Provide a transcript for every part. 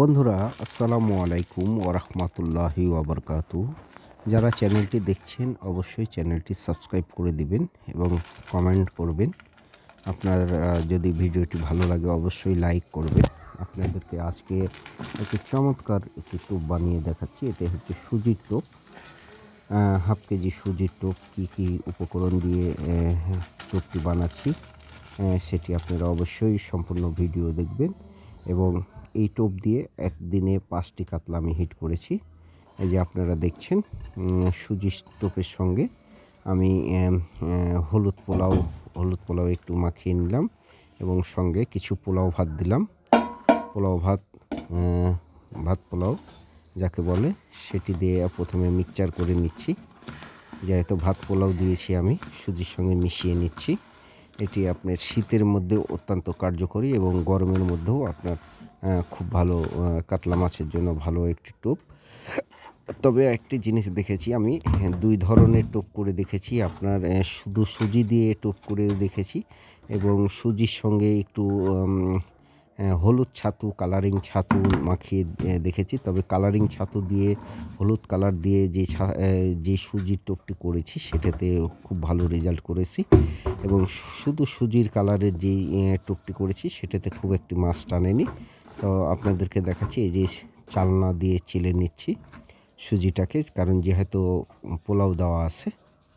বন্ধুরা, আসসালামু আলাইকুম ওরহমতুল্লাহি ওবরকাতু যারা চ্যানেলটি দেখছেন, অবশ্যই চ্যানেলটি সাবস্ক্রাইব করে দিবেন এবং কমেন্ট করবেন। আপনার যদি ভিডিওটি ভালো লাগে, অবশ্যই লাইক করবেন। আপনাদেরকে আজকে একটি চমৎকার একটি টোপ বানিয়ে দেখাচ্ছি। এটা হচ্ছে সুজির টোপ। হাফ কেজি সুজির টোপ, কী কী উপকরণ দিয়ে টোপটি বানাচ্ছি সেটি আপনারা অবশ্যই সম্পূর্ণ ভিডিও দেখবেন এবং এই টোপ দিয়ে একদিনে পাঁচটি কাতলা আমি হিট করেছি। এই যে আপনারা দেখছেন সুজি টোপের সঙ্গে আমি হলুদ পোলাও হলুদ পোলাও একটু মাখিয়ে নিলাম এবং সঙ্গে কিছু পোলাও ভাত দিলাম। পোলাও ভাত ভাত পোলাও যাকে বলে, সেটি দিয়ে প্রথমে মিক্সচার করে নিচ্ছি। যেহেতু ভাত পোলাও দিয়েছি আমি, সুজির সঙ্গে মিশিয়ে নিচ্ছি। এটি আপনার শীতের মধ্যে অত্যন্ত কার্যকরী এবং গরমের মধ্যেও আপনার খুব ভালো কাতলা মাছের জন্য ভালো একটি টোপ। তবে একটি জিনিস দেখেছি আমি হ্যাঁ, দুই ধরনের টোপ করে দেখেছি। আপনার শুধু সুজি দিয়ে টোপ করে দেখেছি এবং সুজির সঙ্গে একটু হলুদ ছাতু কালারিং ছাতু মাখিয়ে দেখেছি। তবে কালারিং ছাতু দিয়ে হলুদ কালার দিয়ে যে যে সুজির টোপটি করেছি সেটাতে খুব ভালো রেজাল্ট করেছি। এবং শুধু সুজির কালারের যে টোপটি করেছি সেটাতে খুব একটি মাছ টানেনি। তো আপনাদেরকে দেখাচ্ছি, এই যে চালনা দিয়ে চেলে নিচ্ছি সুজিটাকে, কারণ যেহেতু পোলাও দেওয়া আছে,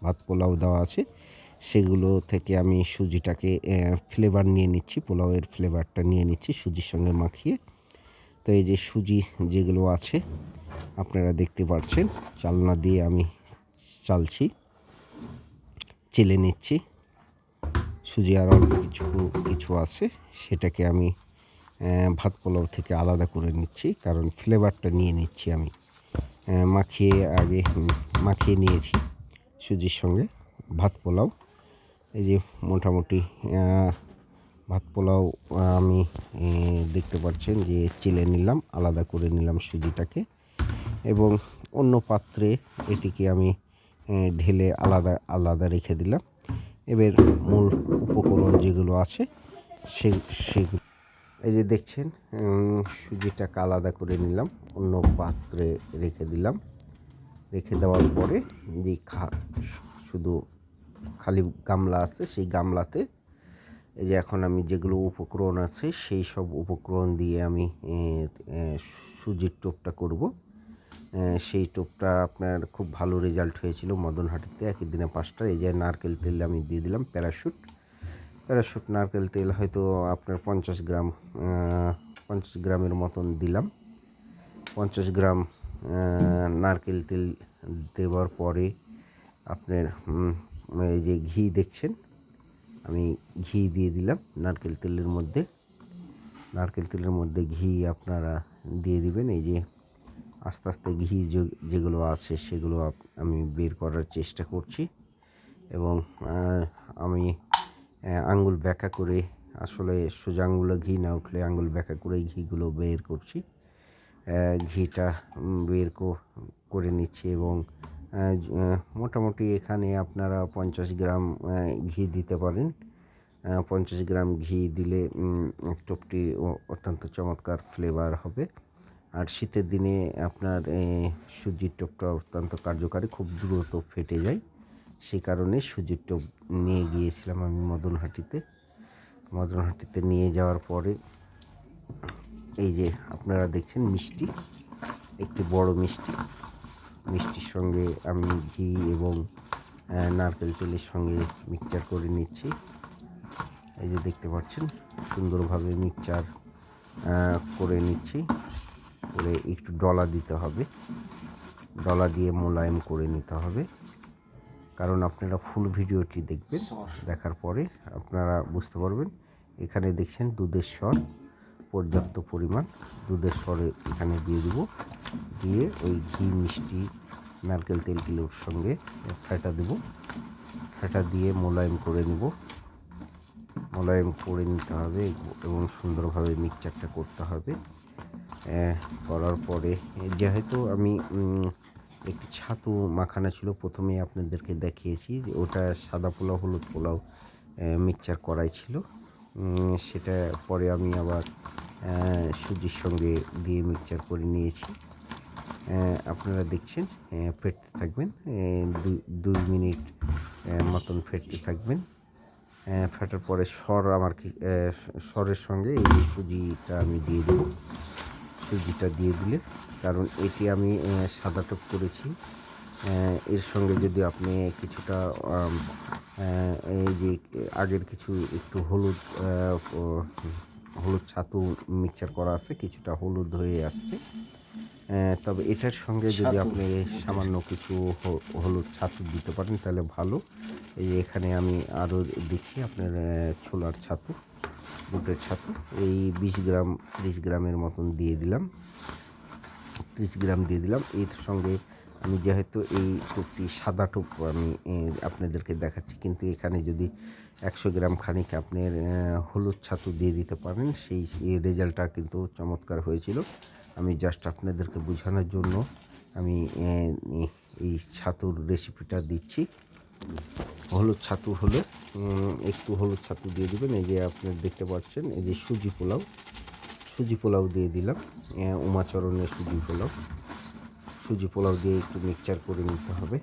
ভাত পোলাও দেওয়া আছে, সেগুলো থেকে আমি সুজিটাকে ফ্লেভার নিয়ে নিচ্ছি, পোলাওয়ের ফ্লেভারটা নিয়ে নিচ্ছি সুজির সঙ্গে মাখিয়ে। তো এই যে সুজি যেগুলো আছে, আপনারা দেখতে পাচ্ছেন চালনা দিয়ে আমি চালছি, চেলে নিচ্ছি। সুজি আর অল্প কিছু কিছু আছে, সেটাকে আমি ভাত পোলাও থেকে আলাদা করে নিচ্ছি, কারণ ফ্লেভারটা নিয়ে নিচ্ছি আমি। মাখিয়ে আগে মাখিয়ে নিয়েছি সুজির সঙ্গে ভাত পোলাও। এই যে মোটামুটি ভাত পোলাও আমি দেখতে পাচ্ছেন যে চেলে নিলাম, আলাদা করে নিলাম সুজিটাকে। এবং অন্য পাত্রে এটিকে আমি ঢেলে আলাদা আলাদা রেখে দিলাম। এবার মূল উপকরণ যেগুলো আছে, সে, সেগুলো এই যে দেখছেন সুজিটাকে আলাদা করে নিলাম, অন্য পাত্রে রেখে দিলাম। রেখে দেওয়ার পরে যে খা, শুধু খালি গামলা আছে, সেই গামলাতে এই যে এখন আমি যেগুলো উপকরণ আছে, সেই সব উপকরণ দিয়ে আমি সুজির টোপটা করব। সেই টোপটা আপনার খুব ভালো রেজাল্ট হয়েছিল মদনহাটিতে, একই দিনে পাঁচটা এই যে নারকেল তেল আমি দিয়ে দিলাম, প্যারাশুট। প্যারাশুট নারকেল তেল হয়তো আপনার পঞ্চাশ গ্রাম পঞ্চাশ গ্রামের মতন দিলাম। পঞ্চাশ গ্রাম নারকেল তেল দেওয়ার পরে আপনার এই যে ঘি দেখছেন, আমি ঘি দিয়ে দিলাম নারকেল তেলের মধ্যে। নারকেল তেলের মধ্যে ঘি আপনারা দিয়ে দিবেন, এই যে আস্তে আস্তে ঘি যেগুলো আছে সেগুলো আমি বের করার চেষ্টা করছি। এবং আমি আঙ্গুল ব্যাকা করে আসলে সোজা আঙ্গুলে ঘি না উঠলে আঙ্গুল ব্যাকা করে ঘিগুলো বের করছি। ঘিটা বের করে নিচ্ছি এবং মোটামুটি এখানে আপনারা পঞ্চাশ গ্রাম ঘি দিতে পারেন। পঞ্চাশ গ্রাম ঘি দিলে টোপটি অত্যন্ত চমৎকার ফ্লেভার হবে। আর শীতের দিনে আপনার সুজির টোপটা অত্যন্ত কার্যকারী, খুব দ্রুত ফেটে যায়। সেই কারণে টোপ নিয়ে গিয়েছিলাম আমি মদনহাটিতে। মদনহাটিতে নিয়ে যাওয়ার পরে এই যে আপনারা দেখছেন মিষ্টি, একটি বড় মিষ্টি। মিষ্টির সঙ্গে আমি ঘি এবং নারকেল তেলের সঙ্গে মিক্সচার করে নিচ্ছি। এই যে দেখতে পাচ্ছেন, সুন্দরভাবে মিক্সচার করে নিচ্ছি। করে একটু ডলা দিতে হবে। ডলা দিয়ে মোলায়েম করে নিতে হবে। কারণ আপনারা ফুল ভিডিওটি দেখবেন দেখার পরে আপনারা বুঝতে পারবেন। এখানে দেখছেন দুধের স্বর পর্যাপ্ত পরিমাণ। দুধের স্বরে এখানে দিয়ে দেবো। দিয়ে ওই ঘি মিষ্টি নারকেল তেলগুলোর সঙ্গে ফ্যাটা দেব। ফ্যাটা দিয়ে মোলায়েম করে নেব। মোলায়েম করে নিতে হবে এবং সুন্দরভাবে মিক্সচারটা করতে হবে। করার পরে যেহেতু আমি একটি ছাতু মাখানা ছিল। প্রথমেই আপনাদেরকে দেখিয়েছি যে ওটা সাদা পোলাও, হলুদ পোলাও মিক্সচার করাই ছিল। সেটা পরে আমি আবার সুজির সঙ্গে দিয়ে মিক্সচার করে নিয়েছি। আপনারা দেখছেন ফেটতে থাকবেন। দুই- মিনিট মতন ফেটতে থাকবেন। ফেটার পরে সর আমার সরের সঙ্গে এই সুজিটা আমি দিয়ে দেবো। সুজিটা দিয়ে দিলে কারণ এটি আমি সাদা টক করেছি। এর সঙ্গে যদি আপনি কিছুটা এই যে আগের কিছু একটু হলুদ হলুদ ছাতু মিক্সচার করা আছে কিছুটা হলুদ হয়ে আসছে। তবে এটার সঙ্গে যদি আপনি সামান্য কিছু হলুদ ছাতু দিতে পারেন তাহলে ভালো। এই এখানে আমি আরও দিচ্ছি আপনার ছোলার ছাতু। বুটের ছাতু এই বিশ গ্রাম, ত্রিশ গ্রামের মতন দিয়ে দিলাম। ত্রিশ গ্রাম দিয়ে দিলাম। এর সঙ্গে আমি যেহেতু এই টুকটি, সাদা টুক আমি আপনাদেরকে দেখাচ্ছি। কিন্তু এখানে যদি একশো গ্রাম খানিক আপনার হলুদ ছাতু দিয়ে দিতে পারেন, সেই রেজাল্টটা কিন্তু চমৎকার হয়েছিল। আমি জাস্ট আপনাদেরকে বোঝানোর জন্য আমি এই ছাতুর রেসিপিটা দিচ্ছি। হলুদ ছাতু হলে একটু হলুদ ছাতু দিয়ে দেবেন। এই যে আপনারা দেখতে পাচ্ছেন, এই যে সুজি পোলাও। সুজি পোলাও দিয়ে দিলাম। উমাচরণের সুজি পোলাও। সুজি পোলাও দিয়ে একটু মিক্সচার করে নিতে হবে।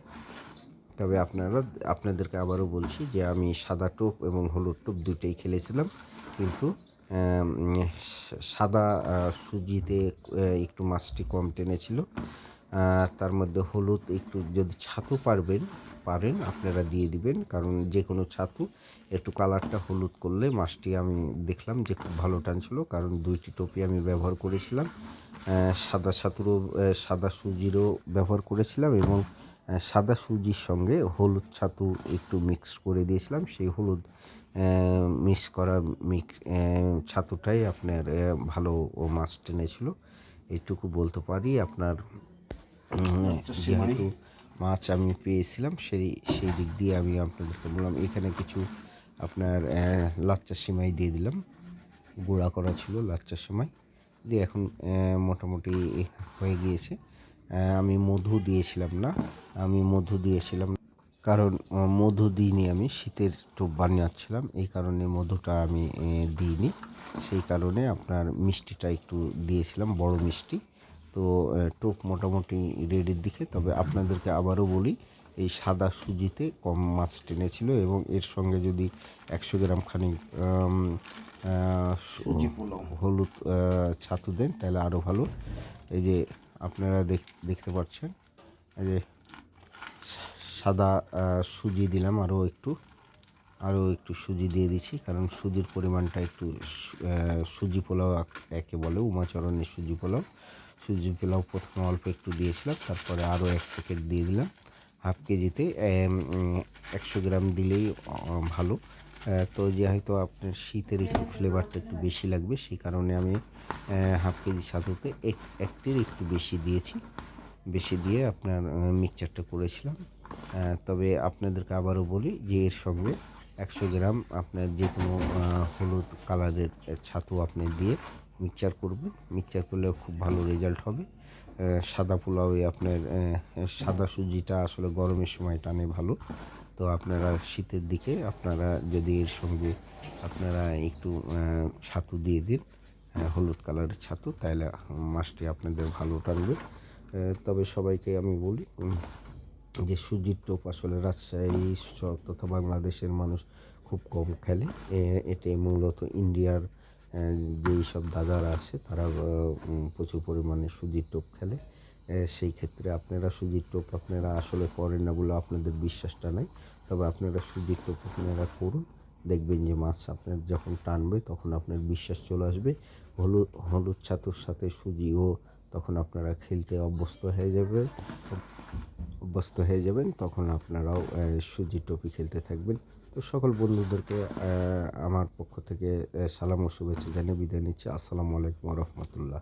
তবে আপনারা, আপনাদেরকে আবারও বলছি যে আমি সাদা টোপ এবং হলুদ টোপ দুটোই খেলেছিলাম। কিন্তু সাদা সুজিতে একটু মাছটি কম টেনেছিল। তার মধ্যে হলুদ একটু যদি ছাতু পারবেন, পারেন, আপনারা দিয়ে দিবেন, কারণ যে কোনো ছাতু, একটু কালারটা হলুদ করলে মাছটি আমি দেখলাম যে খুব ভালো টানছিল, কারণ দুইটি টোপি আমি ব্যবহার করেছিলাম সাদা ছাতুরও সাদা সুজিরও ব্যবহার করেছিলাম এবং সাদা সুজির সঙ্গে হলুদ ছাতু একটু মিক্স করে দিয়েছিলাম, সেই হলুদ মিক্স করা মিক্স ছাতুটাই আপনার ভালো মাছ টেনেছিল। এইটুকু বলতে পারি, আপনার যেহেতু মাছ আমি পেয়েছিলাম সেই সেই দিক দিয়ে আমি আপনাদেরকে বললাম এখানে কিছু আপনার লাচ্চা সিমাই দিয়ে দিলাম। গুঁড়া করা ছিল লাচ্চা সিমাই। দিয়ে এখন মোটামুটি হয়ে গিয়েছে। আমি মধু দিয়েছিলাম না আমি মধু দিয়েছিলাম কারণ মধু দিইনি আমি শীতের টোপ বানিয়েছিলাম এই কারণে মধুটা আমি দিইনি। সেই কারণে আপনার মিষ্টিটা একটু দিয়েছিলাম বড় মিষ্টি। তো টোপ মোটামুটি রেডির দিকে। তবে আপনাদেরকে আবারও বলি এই সাদা সুজিতে কম মাছ টেনেছিল এবং এর সঙ্গে যদি একশো গ্রাম খানিক আম, হলুদ ছাতু দেন তাহলে আরও ভালো। এই যে আপনারা দেখ- দেখতে পাচ্ছেন এই যে সাদা সুজি দিলাম আরও একটু আরও একটু সুজি দিয়ে দিচ্ছি কারণ সুজির পরিমাণটা একটু সুজি পোলাও এক- একে বলে উমাচরণের সুজি পোলাও। সুজি পোলাও প্রথমে অল্প একটু দিয়েছিলাম, তারপরে আরও এক প্যাকেট দিয়ে দিলাম। হাফ কেজিতে একশো গ্রাম দিলেই ভালো। তো যেহেতু আপনার শীতের একটু ফ্লেভারটা একটু বেশি লাগবে সেই কারণে আমি হাফ কেজি ছাতুতে এক, একটির একটু বেশি দিয়েছি। বেশি দিয়ে আপনার মিক্সচারটা করেছিলাম। তবে আপনাদেরকে আবারও বলি যে এর সঙ্গে একশো গ্রাম আপনার যে কোনো হলুদ কালারের ছাতু আপনি দিয়ে মিক্সচার করবেন মিক্সচার করলে খুব ভালো রেজাল্ট হবে। সাদা পোলাওয়ে আপনার সাদা সুজিটা আসলে গরমের সময় টানে ভালো। তো আপনারা শীতের দিকে আপনারা যদি এর সঙ্গে আপনারা একটু ছাতু দিয়ে দিন হলুদ কালারের ছাতু, তাহলে মাছটি আপনাদের ভালো টানবে। তবে সবাইকে আমি বলি যে সুজির টোপ আসলে রাজশাহী তথা বাংলাদেশের মানুষ খুব কম খেলে। এটি মূলত ইন্ডিয়ার যেই সব দাদারা আছে, তারা প্রচুর পরিমাণে সুজির টোপ খেলে। সেই ক্ষেত্রে আপনারা সুজির টোপ আপনারা আসলে করেন না বলে আপনাদের বিশ্বাসটা নাই। তবে আপনারা সুজির টোপ আপনারা করুন, দেখবেন যে মাছ আপনার যখন টানবে, তখন আপনার বিশ্বাস চলে আসবে। হলুদ হলুদ ছাতুর সাথে সুজিও তখন আপনারা খেলতে অভ্যস্ত হয়ে যাবে, অভ্যস্ত হয়ে যাবেন, তখন আপনারাও সুজি টপি খেলতে থাকবেন। তো সকল বন্ধুদেরকে আমার পক্ষ থেকে সালাম ও শুভেচ্ছা জানিয়ে বিদায় নিচ্ছি। আসসালামু আলাইকুম রহমতুল্লাহ।